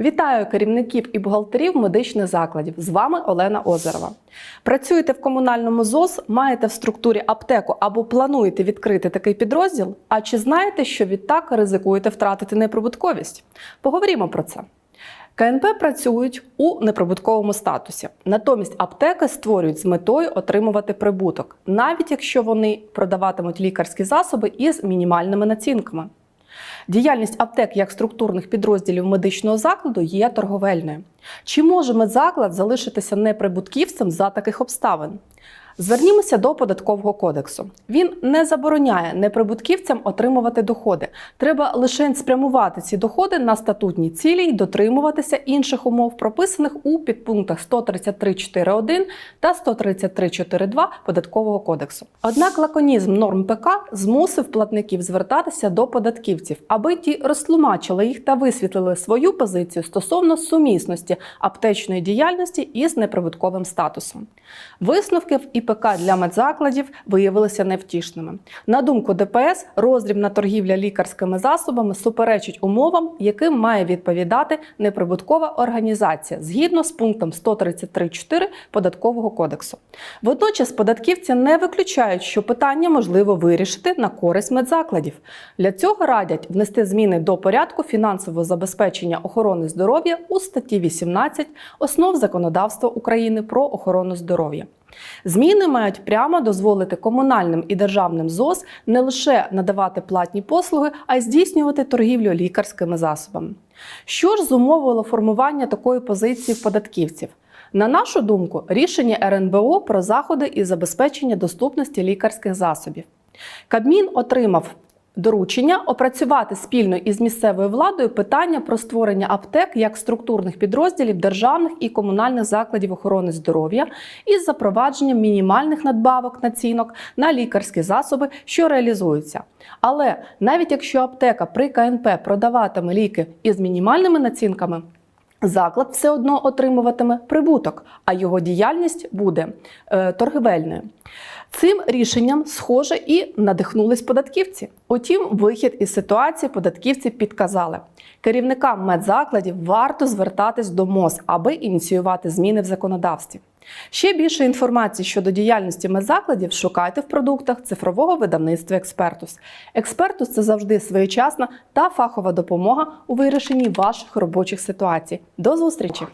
Вітаю керівників і бухгалтерів медичних закладів. З вами Олена Озерова. Працюєте в комунальному ЗОЗ, маєте в структурі аптеку або плануєте відкрити такий підрозділ? А чи знаєте, що відтак ризикуєте втратити неприбутковість? Поговоримо про це. КНП працюють у неприбутковому статусі. Натомість аптеки створюють з метою отримувати прибуток, навіть якщо вони продаватимуть лікарські засоби із мінімальними націнками. Діяльність аптек як структурних підрозділів медичного закладу є торговельною. Чи може медзаклад залишитися неприбутківцем за таких обставин? Звернімося до податкового кодексу. Він не забороняє неприбутківцям отримувати доходи. Треба лише спрямувати ці доходи на статутні цілі й дотримуватися інших умов, прописаних у підпунктах 133.4.1 та 133.4.2 податкового кодексу. Однак лаконізм норм ПК змусив платників звертатися до податківців, аби ті розтлумачили їх та висвітлили свою позицію стосовно сумісності аптечної діяльності із неприбутковим статусом. Висновки в ІПК для медзакладів виявилися невтішними. На думку ДПС, роздрібна торгівля лікарськими засобами суперечить умовам, яким має відповідати неприбуткова організація згідно з пунктом 133.4 податкового кодексу. Водночас податківці не виключають, що питання можливо вирішити на користь медзакладів. Для цього радять внести зміни до порядку фінансового забезпечення охорони здоров'я у статті 18 основ законодавства України про охорону здоров'я. Зміни мають прямо дозволити комунальним і державним ЗОЗ не лише надавати платні послуги, а й здійснювати торгівлю лікарськими засобами. Що ж зумовило формування такої позиції в податківців? На нашу думку, рішення РНБО про заходи із забезпечення доступності лікарських засобів. Кабмін отримав доручення опрацювати спільно із місцевою владою питання про створення аптек як структурних підрозділів державних і комунальних закладів охорони здоров'я із запровадженням мінімальних надбавок націнок на лікарські засоби, що реалізуються. Але навіть якщо аптека при КНП продаватиме ліки із мінімальними націнками. Заклад все одно отримуватиме прибуток, а його діяльність буде е, торгівельною. Цим рішенням, схоже, і надихнулись податківці. Утім, вихід із ситуації податківці підказали. Керівникам медзакладів варто звертатись до МОЗ, аби ініціювати зміни в законодавстві. Ще більше інформації щодо діяльності медзакладів шукайте в продуктах цифрового видавництва Експертус. Експертус це завжди своєчасна та фахова допомога у вирішенні ваших робочих ситуацій. До зустрічі!